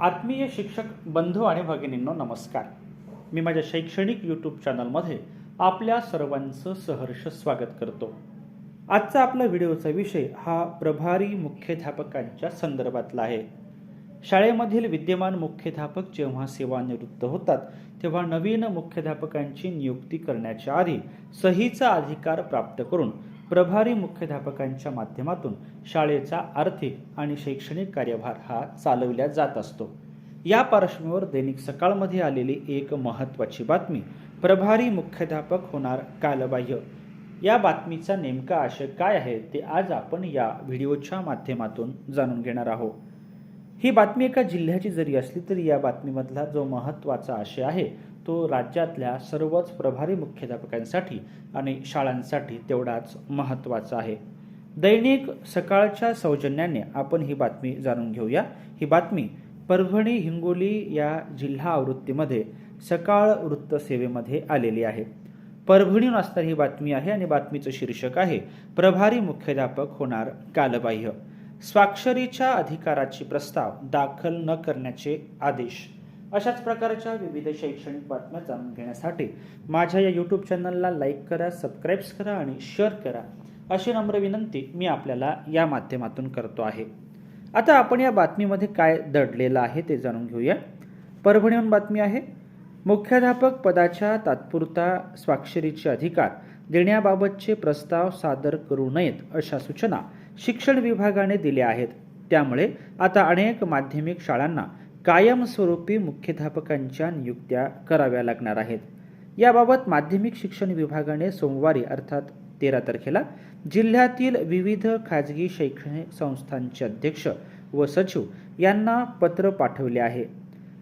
आत्मीय शिक्षक बंधू आणि भगिनींनो नमस्कार. मी माझ्या शैक्षणिक यूट्यूब चॅनलमध्ये आपल्या सर्वांचं सहर्ष स्वागत करतो. आजचा आपला व्हिडिओचा विषय हा प्रभारी मुख्याध्यापकांच्या संदर्भातला आहे. शाळेमधील विद्यमान मुख्याध्यापक जेव्हा सेवानिवृत्त होतात तेव्हा नवीन मुख्याध्यापकांची नियुक्ती करण्याच्या आधी सहीचा अधिकार प्राप्त करून प्रभारी मुख्याध्यापकांच्या माध्यमातून शाळेचा आर्थिक आणि शैक्षणिक कार्यभार हा चालविला जात असतो. या पार्श्वभूमीवर दैनिक सकाळमध्ये आलेली एक महत्त्वाची बातमी प्रभारी मुख्याध्यापक होणार कालबाह्य. या बातमीचा नेमका आशय काय आहे ते आज आपण या व्हिडिओच्या माध्यमातून जाणून घेणार आहोत. ही बातमी एका जिल्ह्याची जरी असली तरी या बातमीमधला जो महत्त्वाचा आशय आहे तो राज्यातल्या सर्वच प्रभारी मुख्याध्यापकांसाठी आणि शाळांसाठी तेवढाच महत्त्वाचा आहे. दैनिक सकाळच्या सौजन्याने आपण ही बातमी जाणून घेऊया. ही बातमी परभणी हिंगोली या जिल्हा आवृत्तीमध्ये सकाळ वृत्तसेवेमध्ये आलेली आहे. परभणीहून असणारी ही बातमी आहे आणि बातमीचं शीर्षक आहे प्रभारी मुख्याध्यापक होणार कालबाह्य. स्वाक्षरीच्या अधिकाराची प्रस्ताव दाखल न करण्याचे आदेश. अशाच प्रकारच्या विविध शैक्षणिक बातम्या जाणून घेण्यासाठी माझ्या या यूट्यूब चॅनलला लाईक करा सबस्क्राईब्स करा आणि शेअर करा अशी नम्र विनंती मी आपल्याला या माध्यमातून करतो आहे. आता आपण या बातमीमध्ये काय दडलेलं आहे ते जाणून घेऊया. परभणीहून बातमी आहे मुख्याध्यापक पदाच्या तात्पुरता स्वाक्षरीचे अधिकार देण्याबाबतचे प्रस्ताव सादर करू नयेत अशा सूचना शिक्षण विभागाने दिल्या आहेत. त्यामुळे आता अनेक माध्यमिक शाळांना कायमस्वरूपी मुख्याध्यापकांच्या नियुक्त्या कराव्या लागणार आहेत. याबाबत माध्यमिक शिक्षण विभागाने सोमवारी अर्थात तेरा तारखेला जिल्ह्यातील विविध खाजगी शैक्षणिक संस्थांचे अध्यक्ष व सचिव यांना पत्र पाठवले आहे.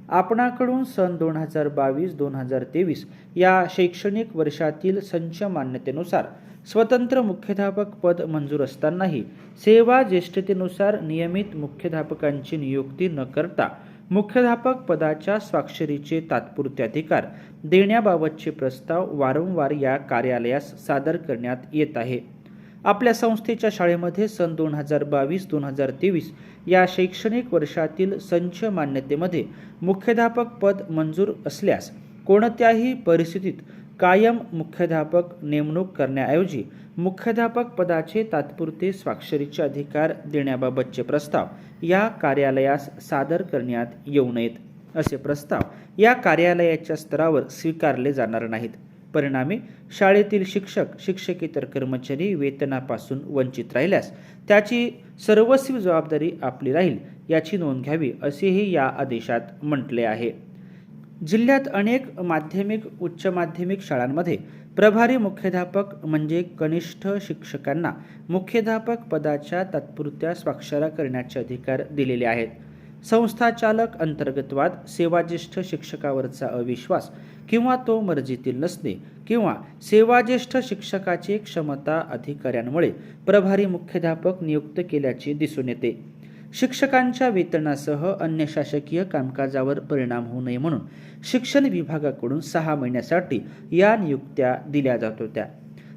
आपणाकडून सन दोन हजार बावीस दोन हजार तेवीस या शैक्षणिक वर्षातील संच मान्यतेनुसार स्वतंत्र मुख्याध्यापक पद मंजूर असतानाही सेवा ज्येष्ठतेनुसार नियमित मुख्याध्यापकांची नियुक्ती न करता मुख्याध्यापक पदाच्या स्वाक्षरीचे तात्पुरते अधिकार देण्याबाबतचे प्रस्ताव वारंवार या कार्यालयास सादर करण्यात येत आहे. आपल्या संस्थेच्या शाळेमध्ये सन दोन हजार बावीस दोन हजार तेवीस या शैक्षणिक वर्षातील संच मान्यतेमध्ये मुख्याध्यापक पद मंजूर असल्यास कोणत्याही परिस्थितीत कायम मुख्याध्यापक नेमणूक करण्याऐवजी मुख्याध्यापक पदाचे तात्पुरते स्वाक्षरीचे अधिकार देण्याबाबतचे प्रस्ताव या कार्यालयास सादर करण्यात येऊ नयेत असे प्रस्ताव या कार्यालयाच्या स्तरावर स्वीकारले जाणार नाहीत. परिणामी शाळेतील शिक्षक शिक्षकेतर कर्मचारी वेतनापासून वंचित राहिल्यास त्याची सर्वस्वी जबाबदारी आपली राहील याची नोंद घ्यावी असेही या आदेशात म्हटले आहे. जिल्ह्यात अनेक माध्यमिक उच्च माध्यमिक शाळांमध्ये प्रभारी मुख्याध्यापक म्हणजे कनिष्ठ शिक्षकांना मुख्याध्यापक पदाच्या तात्पुरत्या स्वाक्षरा करण्याचे अधिकार दिलेले आहेत. संस्थाचालक अंतर्गतवाद सेवाज्येष्ठ शिक्षकावरचा अविश्वास किंवा तो मर्जीतील नसणे किंवा सेवाज्येष्ठ शिक्षकाची क्षमता अधिकाऱ्यांमुळे प्रभारी मुख्याध्यापक नियुक्त केल्याचे दिसून येते. शिक्षकांच्या वेतनासह अन्य शासकीय कामकाजावर परिणाम होऊ नये म्हणून शिक्षण विभागाकडून सहा महिन्यासाठी या नियुक्त्या दिल्या जात होत्या.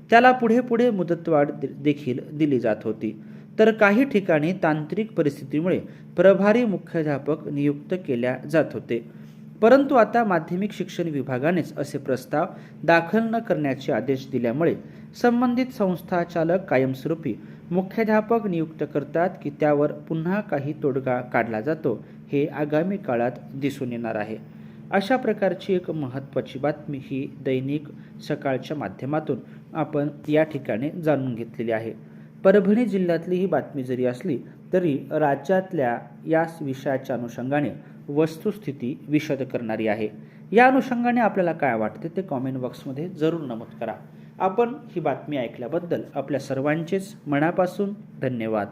त्याला पुढे पुढे मुदतवाढ देखील दिली जात होती. तर काही ठिकाणी तांत्रिक परिस्थितीमुळे प्रभारी मुख्याध्यापक नियुक्त केल्या जात होते. परंतु आता माध्यमिक शिक्षण विभागानेच असे प्रस्ताव दाखल न करण्याचे आदेश दिल्यामुळे संबंधित संस्था चालक कायमस्वरूपी मुख्याध्यापक नियुक्त करतात की त्यावर पुन्हा काही तोडगा काढला जातो हे आगामी काळात दिसून येणार आहे. अशा प्रकारची एक महत्त्वाची बातमी ही दैनिक सकाळच्या माध्यमातून आपण या ठिकाणी जाणून घेतलेली आहे. परभणी जिल्ह्यातली ही बातमी जरी असली तरी राज्यातल्या या विषयाच्या अनुषंगाने वस्तुस्थिती विशद करणारी आहे. या अनुषंगाने आपल्याला काय वाटते ते कॉमेंट बॉक्समध्ये जरूर नमूद करा. आपण ही बातमी ऐकल्याबद्दल आपल्या सर्वांचेच मनापासून धन्यवाद.